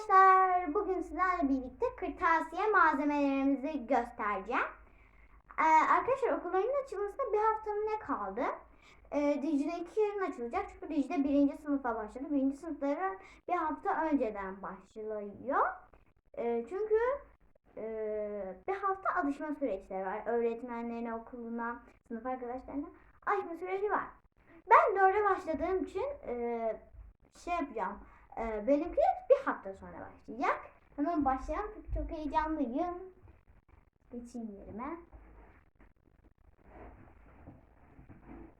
arkadaşlar. Bugün sizlerle birlikte kırtasiye malzemelerimizi göstereceğim. Ee, arkadaşlar okulların açılmasına bir hafta mı ne kaldı? Ee, Dicle'ninki yarın açılacak. Çünkü Dicle birinci sınıfa başladı. Birinci sınıflara bir hafta önceden başlıyor. Ee, çünkü e, bir hafta alışma süreçleri var. Öğretmenlerine, okuluna, sınıf arkadaşlarına alışma süreci var. Ben dörde başladığım için e, şey yapacağım. Ee, benimki bir hafta sonra başlayacak. Hemen başlayalım çünkü çok heyecanlıyım. Geçeyim yerime.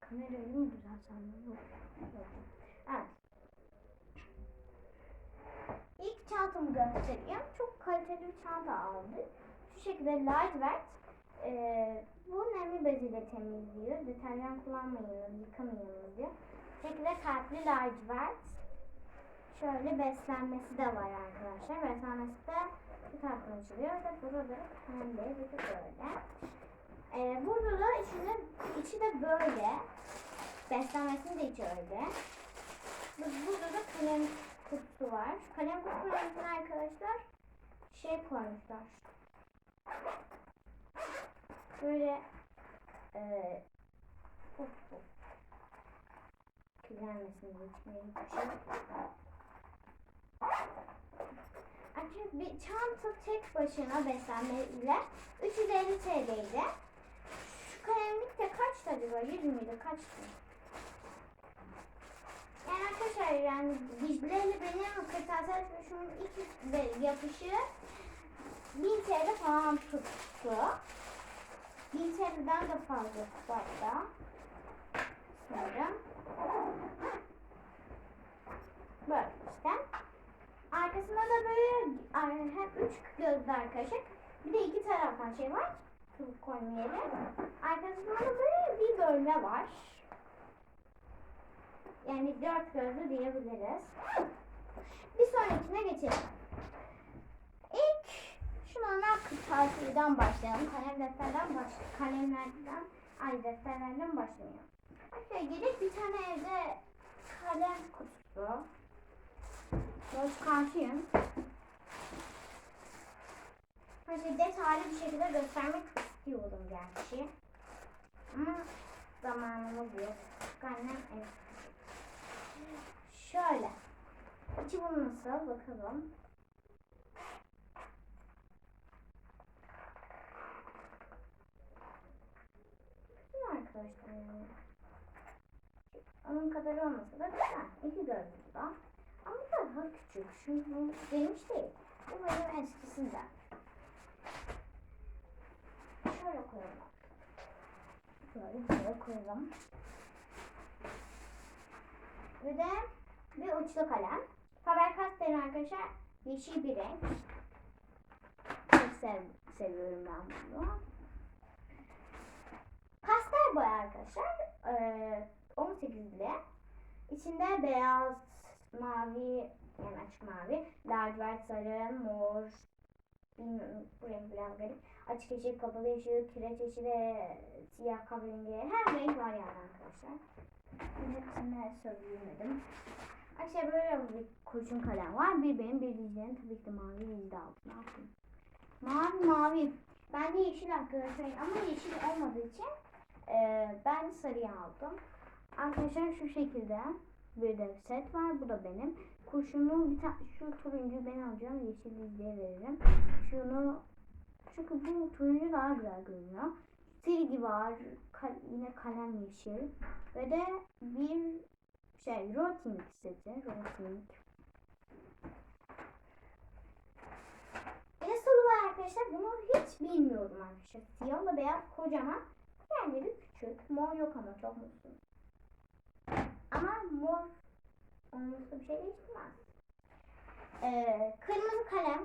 Kamerayı mı düzelsem? Evet. İlk çantamı göstereyim. Çok kaliteli bir çanta aldım. Şu şekilde lacivert. Ee, bu nemli beziyle temizliyor. Deterjan kullanmayın, yıkamayın diyor. Bu şekilde kalpli lacivert. Şöyle beslenmesi de var arkadaşlar. Beslenmesi de bu taraftan açılıyor ve burada da pembe bir de böyle. Ee, burada da içinde, içi de böyle. Beslenmesinin de içi öyle. Bu- Burada da kalem kutusu var. Kalem kutusunun içine arkadaşlar şey koymuşlar. Böyle e, of, of. Diye içmeye hiçbir şey. Bir çanta tek başına beslenmeyle 350 TL'ydi. Şu kalemlik de kaçtı acaba? 100 müydü? Kaçtı? Yani arkadaşlar yani Dicle benim kırtasiye ilk de yapışı 1000 TL falan tuttu. 1000 TL'den de fazla hatta. Sanırım. Böyle işte. Arkasında da böyle hem üç gözlü arkadaşlar. Bir de iki taraftan şey var. Çubuk koyma yeri. Arkasında da böyle bir bölme var. Yani dört gözlü diyebiliriz. Bir sonrakine geçelim. İlk şu normal kırtasiyeden başlayalım. Kalem defterden baş kalemlerden, ay defterlerden başlayalım. Arkadaşlar gerek bir tane evde kalem kutusu. Böyle çıkartayım. Hani detaylı bir şekilde göstermek istiyordum gerçi. Ama zamanımız yok. Annem evet. Şöyle. İçi bu nasıl bakalım. Arkadaşlar. Onun kadar olmasa da güzel. İki bu da daha küçük. Çünkü bu benimmiş değil. Bu benim eskisinden. Şöyle koyalım. Böyle böyle koyalım. Ve de bir uçlu kalem. Faber-Castell'in arkadaşlar yeşil bir renk. Çok sev seviyorum ben bunu. Pastel boya arkadaşlar. Ee, 18'li. İçinde beyaz, mavi, yani açık mavi, lacivert sarı, mor, bilmiyorum bu renk biraz garip. Açık yeşil, kapalı yeşil, kireç yeşili, siyah kahverengi, her renk var yani arkadaşlar. Hepsini söyleyemedim. Aşağı böyle bir kurşun kalem var. Bir benim, bir Dicle'nin tabii ki de mavi Dicle yapayım? Mavi mavi. Ben de yeşil arkadaşlar ama yeşil olmadığı için e, ben sarıyı aldım. Arkadaşlar şu şekilde bir de set var. Bu da benim. Kurşunu bir tane şu turuncu ben alacağım. Yeşil Dicle'ye veririm. Şunu çünkü bu turuncu daha güzel görünüyor. Silgi var. kal- yine kalem yeşil. Ve de bir şey rotting seti. Rotting. Nasıl var arkadaşlar? Bunu hiç bilmiyorum arkadaşlar. Siyahla beyaz kocaman. Yerleri küçük. Mor yok ama çok mutlu. Ama mor olması bir şey değiştirmez. Ee, kırmızı kalem.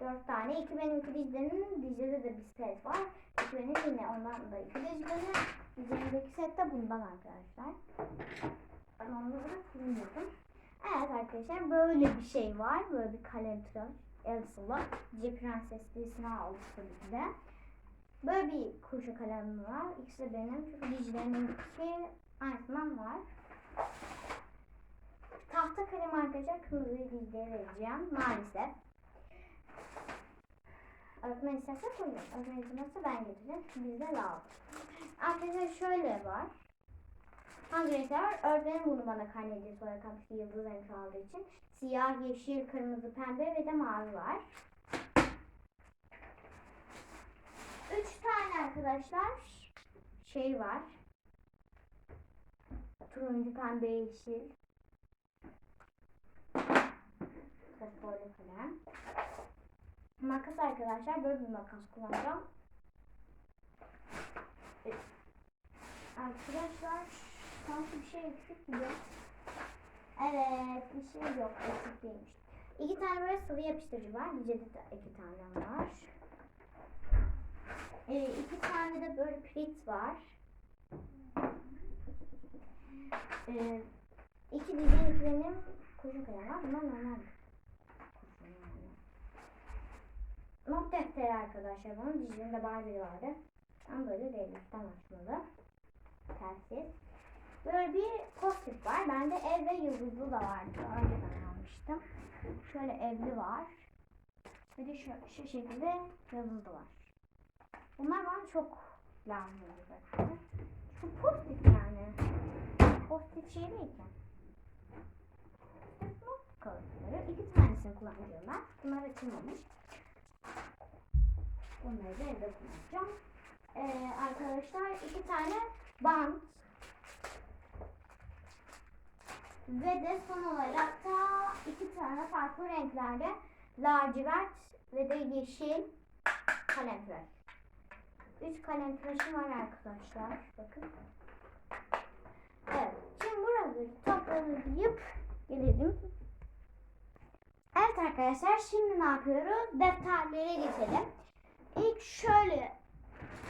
Dört tane. İki benim iki Dicle'nin. Dicle'de de bir set var. İki benim yine ondan da iki Dicle'nin. Dicle'deki set de bundan arkadaşlar. Ben onları bilmiyordum. Evet arkadaşlar böyle bir şey var. Böyle bir kalem tıraş. Elsa'la. C Prensesliğini aldık tabii ki de. Böyle bir kurşun kalemim var. İkisi de benim. Çünkü Dicle'nin iki aynısından var. Tahta kalem arkadaşlar kırmızı dizlere vereceğim maalesef. Öğretmen isterse koyuyorum. Öğretmen istemezse ben getireceğim. Bizde lazım. Arkadaşlar şöyle var. Var? Öğretmenim bunu bana karne hediyesi olarak almıştı yıldız renk aldığı için. Siyah, yeşil, kırmızı, pembe ve de mavi var. Üç tane arkadaşlar şey var. Turuncu, pembe, yeşil. Fosforlu kalem. Makas arkadaşlar böyle bir makas kullanacağım. Arkadaşlar sanki bir şey eksik gibi. Evet bir şey yok eksik değilmiş. İki tane böyle sıvı yapıştırıcı var. Dicede de iki tane var. Ee, iki tane de böyle prit var. Ee, iki dizin iki benim kurşun kalem var. Bunlar normal. Not defteri arkadaşlar bunun dizinde Barbie vardı. Ama böyle değil. Üstten açmalı. Telsiz. Böyle bir post var. Bende ev ve yıldızlı da vardı. Önceden almıştım. Şöyle evli var. Bir de şu, şu şekilde yıldızlı var. Bunlar bana çok lazım. Şu post yani. Post-it şey. İşte not kalıpları. İki tanesini kullanacağım ben. Bunlar açılmamış. Bunları da evde kullanacağım. Ee, arkadaşlar iki tane bant ve de son olarak da iki tane farklı renklerde lacivert ve de yeşil kalem tıraş. Üç kalem tıraşım var arkadaşlar. Bakın. Evet. Buraları toplayıp gelelim. Evet arkadaşlar şimdi ne yapıyoruz? Defterlere geçelim. İlk şöyle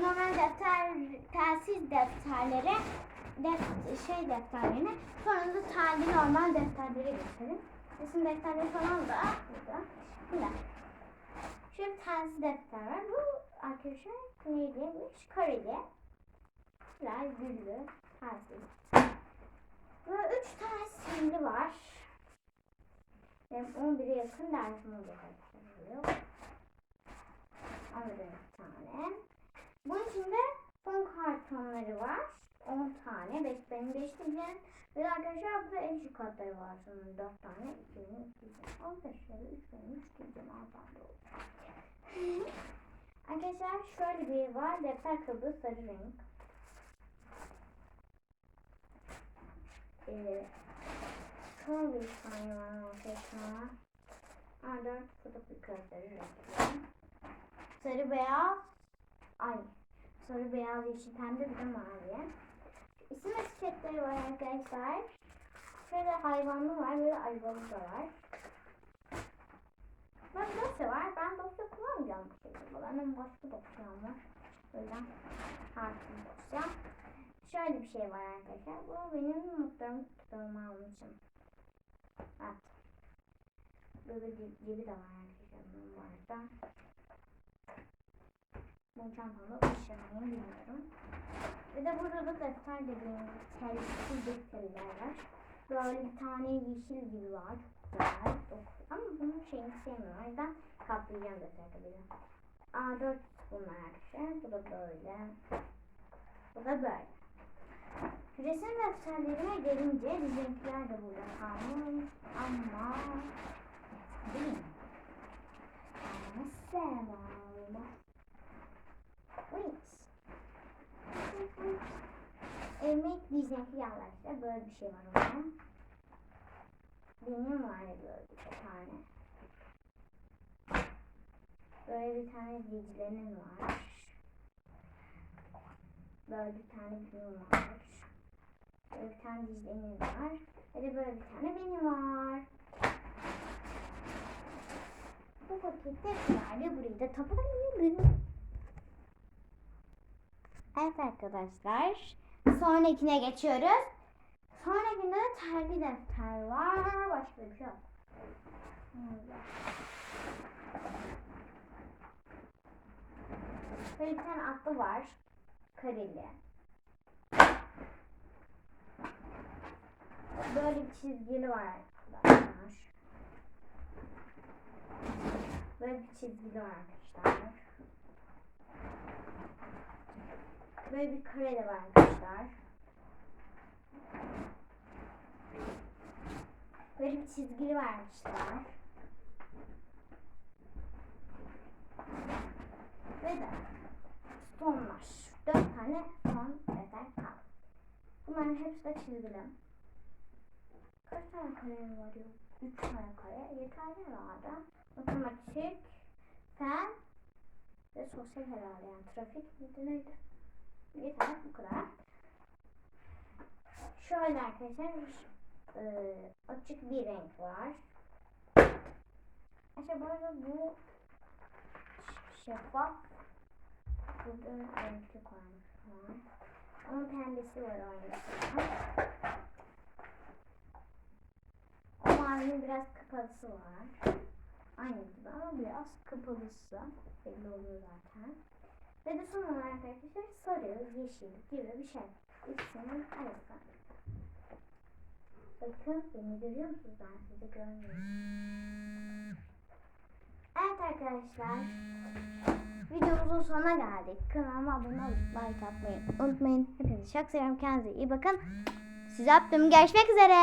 normal defter, telsiz defterlere def, şey defterlerine sonra da tali normal defterlere geçelim. Resim defterleri falan da burada. Burada. Şöyle telsiz defter var. Bu arkadaşlar neyliymiş? Kareli. Biraz güllü. Telsiz. Böyle üç tane simli var. Benim 11'e yakın dersim olacak arkadaşlar. 11'e bir tane. Bunun içinde fon kartonları var. 10 tane. 5 benim 5 diyeceğim. Ve arkadaşlar burada en küçük kartları var. Sonra 4 tane. 2 benim 2 diyeceğim. 15 şöyle 3 benim 3 diyeceğim. 6 tane oldu. arkadaşlar şöyle bir var. Defter kabuğu sarı renk. Ee, son bir tane var arkadaşlar. A4 fotokopi kağıtları renkli. Sarı beyaz Ay. Sarı, beyaz, yeşil, pembe bir de mavi. İsim etiketleri var arkadaşlar. Şöyle hayvanlı var, böyle ayvalı da var. Bak dosya var. Ben dosya kullanmayacağım bu şekilde. Benim başka dosyam var. O yüzden hakim dosya. Şöyle bir şey var arkadaşlar. Bu benim notlarım kitabımı almışım. Evet. Böyle cebi de var arkadaşlar. Bunun varsa. Bu çantamda ulaşamayı bilmiyorum. Ve de burada da defter dediğimiz telsiz defterler var. Böyle bir tane yeşil gibi var. Güzel. Ama bunun şeyini sevmiyorum. O yüzden kaplayacağım defter tabii. A4 bunlar arkadaşlar. Bu da böyle. Bu da böyle. Resim defterlerime gelince bizimkiler de burada kalmış. Ama değil? Ama sevmem. Wings. Emek diyecek yanlarsa böyle bir şey var orada. Benim var böyle bir tane. Böyle bir tane dizlenin var. Böyle bir tane benim var. Böyle bir tane dizlenin var. Ve de böyle bir tane benim var. Bu pakette yani burayı da toparlayalım. Evet arkadaşlar. Sonrakine geçiyoruz. Sonrakinde de tergi defter var. Başka bir şey yok. Böyle bir tane atlı var. Kareli. böyle bir çizgili var arkadaşlar. Böyle bir çizgili var arkadaşlar. Böyle bir kare de var arkadaşlar. Böyle bir çizgili var arkadaşlar. Ve de sonlar. Dört tane son defter kaldı. Bunların hepsi de çizgili. Kaç tane kare var yok? Üç tane kare. Yeterli herhalde. Matematik, fen ve sosyal herhalde yani trafik miydi neydi? Yeter bu kadar. Şöyle arkadaşlar e, açık bir renk var. İşte bu arada bu şeffaf burada renkli koymuş falan. Onun pembesi var aynısında. O mavinin biraz kapalısı var. Aynı gibi ama biraz kapalısı belli oluyor zaten. Ve de son olarak arkadaşlar sarı, yeşil gibi bir şey. İkisinin arası. Bakın beni görüyor musunuz? Ben sizi görmüyorum. Evet arkadaşlar. Videomuzun sonuna geldik. Kanalıma abone olup like atmayı unutmayın. Hepinizi çok seviyorum. Kendinize iyi bakın. Sizi öptüm. Görüşmek üzere.